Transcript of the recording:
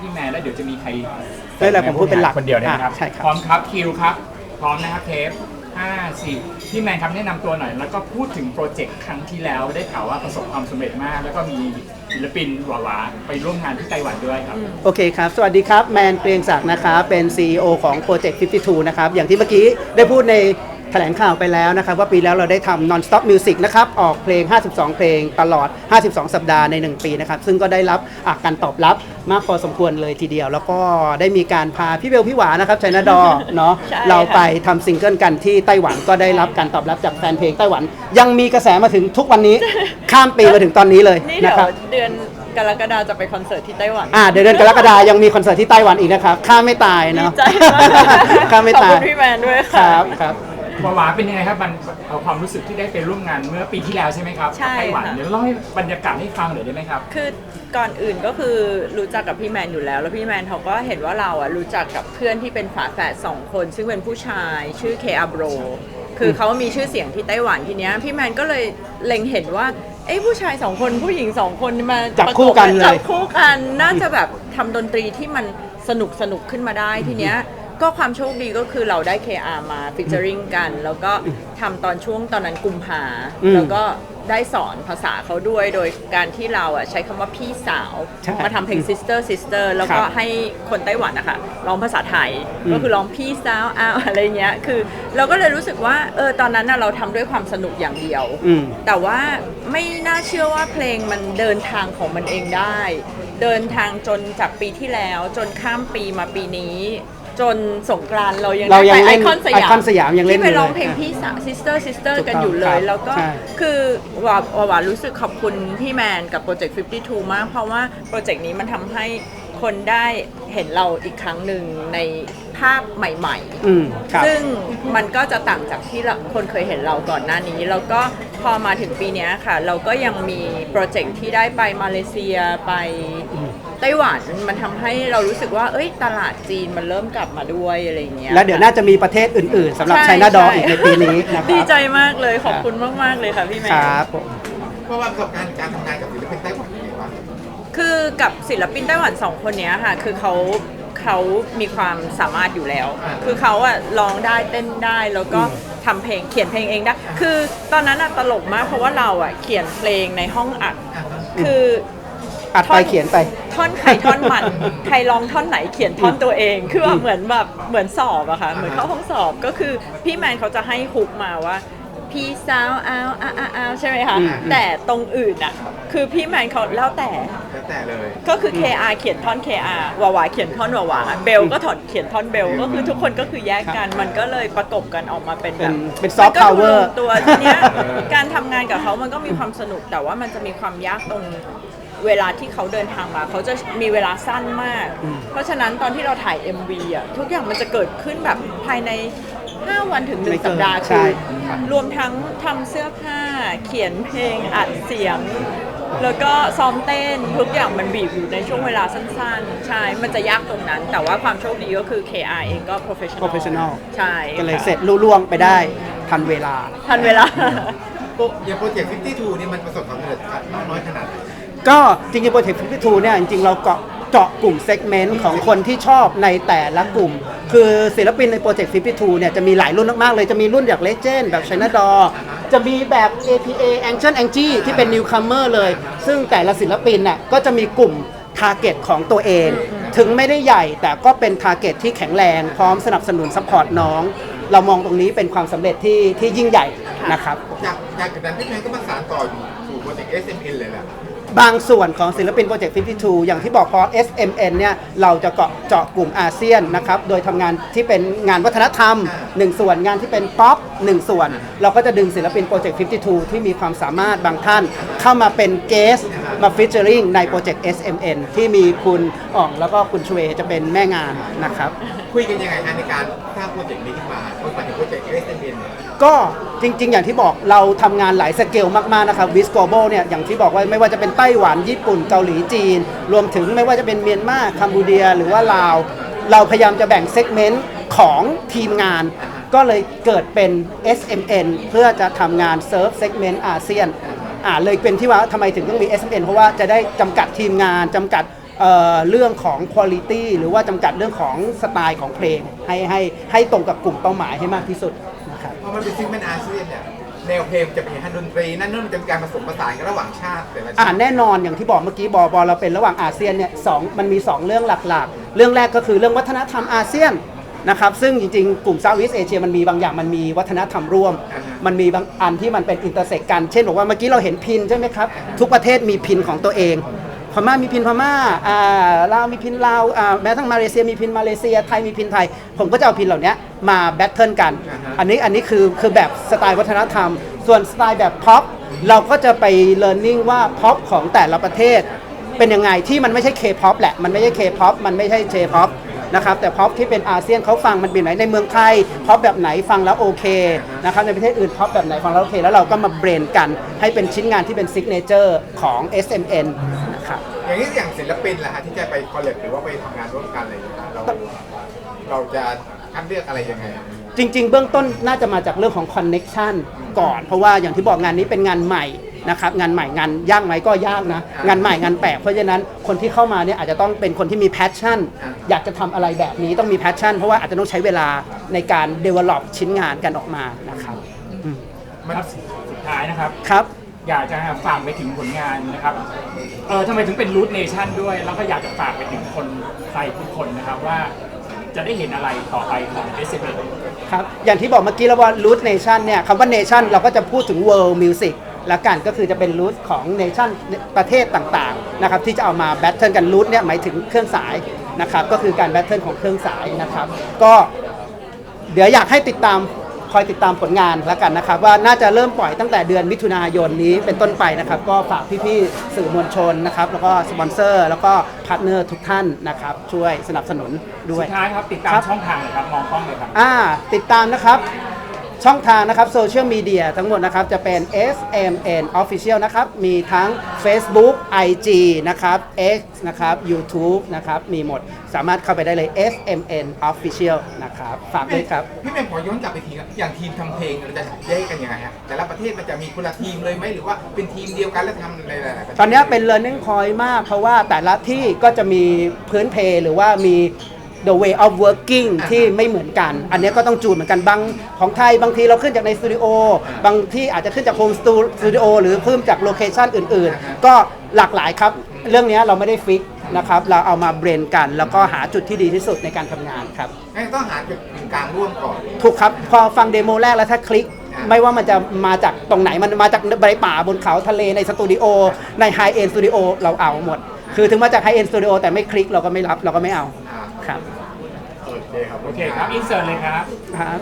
พี่แมนแล้วเดี๋ยวจะมีใครได้แหละผมพูดเป็นหลักคนเดียวนะครับอ่าใช่ครับ พร้อมครับคิวครับ พร้อมนะครับเทปห้าสี่พี่แมนครับแนะนำตัวหน่อย แล้วก็พูดถึงโปรเจกต์ครั้งที่แล้วได้ข่าวว่าประสบความสำเร็จมาก แล้วก็มีศิลปินหวาๆไปร่วมงานที่ไต้หวันด้วยครับ โอเคครับ สวัสดีครับ แมนเกรียงศักดิ์นะครับ เป็น CEO ของ Project 52 นะครับ อย่างที่เมื่อกี้ได้พูดใน แถลงข่าวไปแล้วนะครับ ว่าปีแล้วเราได้ทำ non stop music นะครับ ออกเพลง 52 เพลงตลอด 52 สัปดาห์ใน 1 ปีนะครับ ซึ่งก็ได้รับอะการตอบรับมากพอสมควรเลยทีเดียว แล้วก็ได้มีการพาพี่เบลพี่หวานะครับชัยนาดอเนาะใช่เราค่ะไปทำซิงเกิลกันที่ไต้หวันก็ได้รับการตอบรับจากแฟนเพลงไต้หวัน ยังมีกระแสมาถึงทุกวันนี้ ข้ามปีมาถึงตอนนี้เลยนี่เดี๋นะยวครับ เดือนกรกฎาจะไปคอนเสิร์ตที่ไต้หวัน อ่าเดี๋ยวเดือนกรกฎายังมีคอนเสิร์ตที่ไต้หวันอีกนะครับข้ามไม่ตายดีเนาะใจมากข้ามไม่ขอบตาคุยณพี่แมนด้วยคค่ะ รับครับ วาวาเป็นยังไงครับมันเอาความรู้สึกที่ได้ไปร่วมงานเมื่อปีที่แล้วใช่ไหมครับใช่ไต้หวันค่ะ เดี๋ยวเล่าให้บรรยากาศให้ฟังหน่อยได้ไหมครับ คือก่อนอื่นก็คือรู้จักกับพี่แมนอยู่แล้ว แล้วพี่แมนเขาก็เห็นว่าเราอะรู้จักกับเพื่อนที่เป็นฝาแฝดสองคน ซึ่งเป็นผู้ชายชื่อเคอาโบรคือเขามีชื่อเสียงที่ไต้หวันทีเนี้ยพี่แมนก็เลยเล็งเห็นว่าเอ้ผู้ชายสองคนผู้หญิงสองคนมาจับคู่กันเลยจับคู่กันน่าจะแบบทำดนตรีที่มันสนุกสนุกขึ้นมาได้ทีเนี้ย ก็ความโชคดีก็คือเราได้ KR มาฟิชเจอริงกัน แล้วก็ทำตอนช่วงตอนนั้นกุมภาอืมแล้วก็ได้สอนภาษาเขาด้วยโดยการที่เราอะใช้คำว่าพี่สาว ใช่มาทำเพลง sister sister แล้วก็ครับให้คนไต้หวันนะคะร้องภาษาไทย อืม ก็คือร้องพี่สาวอ้าวอะไรเงี้ยคือ เราก็เลยรู้สึกว่าเออตอนนั้นน่ะเราทำด้วยความสนุกอย่างเดียว อืม แต่ว่าไม่น่าเชื่อว่าเพลงมันเดินทางของมันเองได้ เดินทางจนจากปีที่แล้วจนข้ามปีมาปีนี้ จนสงกรานต์เรายังเรายังได้ไปเล่ไอนคอนสยามไอคอนสยามยังเล่นที่ไปอยู่ร้องเลยเพลงอะพี่สาว sister sister ถูกกันต้องอยู่เลครัย บแล้วก็ใช่ คือหวาหวาหวารู้สึกขอบคุณพี่แมนกับโปรเจกต์ 52 มาก เพราะว่าโปรเจกต์นี้มันทำให้คนได้เห็นเราอีกครั้งหนึ่งในภาพใหม่ ๆ อืมครับ ซึ่งมันก็จะต่างจากที่เราคนเคยเห็นเราก่อนหน้านี้ แล้วก็พอมาถึงปีเนี้ยค่ะ เราก็ยังมีโปรเจกต์ที่ได้ไปมาเลเซียไป ไต้หวันมันทำให้เรารู้สึกว่า เอ้ย ตลาดจีนมันเริ่มกลับมาด้วยอะไรอย่างเงี้ย แล้วเดี๋ยวน่าจะมีประเทศอื่นๆสำหรับใช่ไชน่าดอใช่อีกในปีนี้นะครับดีใจมากเลยขอบคุณมาก ๆ เลยค่ะพี่แม่ครับผม เพราะว่าประสบการณ์การทำงานกับศิลปินไต้หวันเป็นไงบ้าง คือกับศิลปินไต้หวันสองคนเนี้ยค่ะ คือเขาเขามีความสามารถอยู่แล้วคือเขาอะร้องได้เต้นได้แล้วก็ทำเพลงเขียนเพลงเองได้ คือตอนนั้นอะตลกมากเพราะว่าเราอะเขียนเพลงในห้องอัด คือ อัดไปเขียนไป ท่อนใครท่อนมัน ใครร้องท่อนไหนเขียนท่อนตัวเอง คือแบบเหมือนแบบเหมือนสอบอะค่ะ เหมือนเข้าห้องสอบก็คือพี่แมนเขาจะให้ฮุกมาว่า พี่สาวอ้าวอ้าวอ้าวอ้าวใช่ไหมคะ อืม แต่ตรงอื่นอะคือพี่แมนเขาแล้วแต่ แล้วแต่เลย ก็คือ KR เขียนท่อน KR วาวาเขียนท่อนวาวาเบลก็ถอนเขียนท่อนเบลก็คือทุกคนก็คือแยกกัน มันก็เลยประกบกันออกมาเป็นแบบเป็นเป็น soft มันก็ดู power ลงตัวทีเนี้ยการทำงานกับเขามันก็มีความสนุกแต่ว่ามันจะมีความยากตรง เวลาที่เขาเดินทางมา เขาจะมีเวลาสั้นมาก เพราะฉะนั้นตอนที่เราถ่าย MV อะทุกอย่างมันจะเกิดขึ้นแบบภายใน 5 วันถึงไม่1เกินสัปดาห์ใช่ คือรวมทั้งทำเสื้อผ้า เขียนเพลงอัดเสียง แล้วก็ซ้อมเต้นทุกอย่างมันบีบอยู่ในช่วงเวลาสั้นๆ ใช่ มันจะยากตรงนั้น แต่ว่าความโชคดีก็คือ KR เองก็ professional professional ใช่ก็เลยค่ะเสร็จลุล่วงไปได้ทันเวลา ทันเวลาโปรอย่างโปรเจกต์52นี่มันประสบความสำเร็จมากน้อยขนาดไหน ก็จริงๆโปรเจกต์52เนี่ยจริงๆเราเกาะเจาะกลุ่มเซกเมนต์ของคนที่ชอบในแต่ละกลุ่ม คือศิลปินในโปรเจกต์52เนี่ยจะมีหลายรุ่นมากๆเลย จะมีรุ่นแบบเลเจนด์แบบชน d ดอจะมีแบบ APA Ancient Angie ที่เป็น Newcomer เลย ซึ่งแต่ละศิลปินน่ะก็จะมีกลุ่ม ทาร์เก็ตของตัวเอง ถึงไม่ได้ใหญ่แต่ก็เป็นทาร์เก็ตที่แข็งแรงพร้อมสนับสนุนซัพพอร์ตน้อง เรามองตรงนี้เป็นความสำเร็จที่ที่ยิ่งใหญ่นะครับ จากจากนั้นพี่แมนก็มาสานต่ออยู่สู่โปรเจกต์ SMN เลยแหละ บางส่วนของศิลปินโปรเจกต์52 อย่างที่บอกพอ SMN เนี่ยเราจะเกาะเจาะกลุ่มอาเซียนนะครับ โดยทำงานที่เป็นงานวัฒนธรรม 1 ส่วนงานที่เป็นป๊อป1ส่วน เราก็จะดึงศิลปินโปรเจกต์52 ที่มีความสามารถบางท่านเข้ามาเป็นเกส มาฟิชเจอริงในโปรเจกต์ SMN ที่มีคุณอ่องแล้วก็คุณชเวจะเป็นแม่งานนะครับ คุยกันยังไงฮะในการสร้างโปรเจกต์นี้ขึ้นมาเมื่อมาถึงโปรเจกต์ SMN ก็จริง ๆ อย่างที่บอกเราทำงานหลายสเกลมาก ๆ นะครับวิสโกโบเนี่ยอย่างที่บอกว่าไม่ว่าจะเป็นไต้หวันญี่ปุ่นเกาหลีจีน รวมถึงไม่ว่าจะเป็นเมียนมาคัมพูเดีย หรือว่าลาว เราพยายามจะแบ่งเซกเมนต์ของทีมงาน ก็เลยเกิดเป็น SMN เพื่อจะทำงานเซิร์ฟเซกเมนต์อาเซียน อ่าเลยเป็นที่ว่าทำไมถึงต้องมี SMN เพราะว่าจะได้จำกัดทีมงานจำกัดเอ่อเรื่องของคุณ i t y หรือว่าจำกัดเรื่องของสไตล์ของเพลง ให้ให้ให้ตรงกับกลุ่มเป้าหมายให้มากที่สุดนะครับ พอมันเป็นซิงเป็นอาเซียนเนี่ยแนวเพลงจะเป็นฮันดนตรี นั่นนู่นมันจะมีการผสมผสานกันระหว่างชาติแต่ละอ่าชาติแน่นอนอย่างที่บอกเมื่อกี้บอบอเราเป็นระหว่างอาเซียนเนี่ยสองมันมี 2 เรื่องหลักๆ เรื่องแรกก็คือเรื่องวัฒนธรรมอาเซียน นะครับซึ่งจริงๆ กลุ่มเซาท์อีสเอเชียมันมีบางอย่างมันมีวัฒนธรรมร่วมอ่าฮะมันมีบางอันที่มันเป็นอินเตอร์เซ็กกันเช่นบอกว่าเมื่อกี้เราเห็นพินใช่ไหมครับ ทุกประเทศมีพินของตัวเองพม่ามีพินพม่าอ่าลาวมีพินลาวอ่าแม้ทั้งมาเลเซียมีพินมาเลเซียไทยมีพินไทย ผมก็จะเอาพินเหล่านี้มาแบทเทิลกันอ่าฮะอันนี้อันนี้คือคือแบบสไตล์วัฒนธรรม ส่วนสไตล์แบบพ็อปเราก็จะไปเรียนรู้ว่าพ็อปของแต่ละประเทศ เป็นยังไงที่มันไม่ใช่เคพ็อปแหละมันไม่ใช่เคพ็อปมันไม่ใช่เจพ็อป นะครับแต่พ็อปที่เป็นอาเซียนเขาฟังมันเป็นไหนในเมืองไทยพ็อปแบบไหนฟังแล้วโอเคนะครับในประเทศอื่นพ็อปแบบไหนฟังแล้วโอเค แล้วเราก็มาเบรนกัน ให้เป็นชิ้นงานที่เป็นซิกเนเจอร์ของ SMN นะครับอย่างนี้อย่างศิลปินล่ะฮะที่จะไปคอลเลกหรือว่าไปทำงานร่วมกันอะไรอย่างเงี้ยเราเราจะคัดเลือกอะไรยังไงอะจริง ๆ เบื้องต้นน่าจะมาจากเรื่องของคอนเน็ชันก่อน เพราะว่าอย่างที่บอกงานนี้เป็นงานใหม่ นะครับงานใหม่งานยากไหมก็ยากนะ งานใหม่งานแปลกเพราะฉะนั้นคนที่เข้ามาเนี่ยอาจจะต้องเป็นคนที่มีแพชชั่น อยากจะทำอะไรแบบนี้ต้องมีแพชชั่น เพราะว่าอาจจะต้องใช้เวลาในการ develop ชิ้นงานกันออกมานะครับอืมครับสุดท้ายนะครับ ครับ อยากจะฝากไปถึงผลงานนะครับ เออทำไมถึงเป็นรูทเนชั่นด้วย แล้วก็อยากจะฝากไปถึงคนไทยทุกคนนะครับว่าจะได้เห็นอะไรต่อไปของ s m ครับ อย่างที่บอกเมื่อกี้แล้วว่า root nation เนี่ยคำว่า nation เราก็จะพูดถึง world music ละกันก็คือจะเป็น root ของ nation ประเทศต่างๆนะครับที่จะเอามา battle กัน root เนี่ยหมายถึงเครื่องสายนะครับก็คือการ battle ของเครื่องสายนะครับก็เดี๋ยวอยากให้ติดตามคอยติดตามผลงานแล้วกันนะครับ ว่าน่าจะเริ่มปล่อยตั้งแต่เดือนมิถุนายนนี้เป็นต้นไปนะครับ ก็ฝากพี่ๆสื่อมวลชนนะครับ แล้วก็สปอนเซอร์ แล้วก็พาร์ทเนอร์ทุกท่านนะครับ ช่วยสนับสนุนด้วย สุดท้ายครับ ติดตามครับช่องทางเลยครับ มองกล้องเลยครับ อ่าติดตามนะครับ ช่องทางนะครับโซเชียลมีเดียทั้งหมดนะครับจะเป็น SMN Official นะครับ มีทั้ง Facebook IG นะครับ X นะครับ YouTube นะครับ มีหมดสามารถเข้าไปได้เลย SMN Official นะครับ ฝากด้วยครับ พี่แม่ขอย้อนกลับไปทีครับอย่างทีมทำเพลงเราจะแยกกันยังไงฮะแต่ละประเทศมันจะมีคนละทีมเลยไหมหรือว่าเป็นทีมเดียวกันแล้วทำในหลายๆประเทศตอนนี้เป็น learning point มาก เพราะว่าแต่ละที่ก็จะมีพื้นเพหรือว่ามี the way of working อ่าที่ไม่เหมือนกัน อันนี้ก็ต้องจูนเหมือนกันบางของไทยบางทีเราขึ้นจากในสตูดิโออ่าบางที่อาจจะขึ้นจากโฮมสตูดิโอหรือเพิ่มจากโลเคชันอื่นอ่าฮะๆก็หลากหลายครับ เรื่องนี้เราไม่ได้ฟิกนะครับ เราเอามาเบรนกัน แล้วก็หาจุดที่ดีที่สุดในการทำงานครับงั้นต้องหาจุดกลางร่วมก่อน ถูกครับ พอฟังเดโมแรกแล้วถ้าคลิกอ่าไม่ว่ามันจะมาจากตรงไหนมันมาจากใบป่าบนเขาทะเลในสตูดิโอในไฮเอ็นสตูดิโอเราเอาหมด คือถึงมาจากไฮเอ็นสตูดิโอแต่ไม่คลิกเราก็ไม่รับเราก็ไม่เอา อ่าครับโอเคครับ โอเคครับ อินเสิร์ตเลยครับ ครับ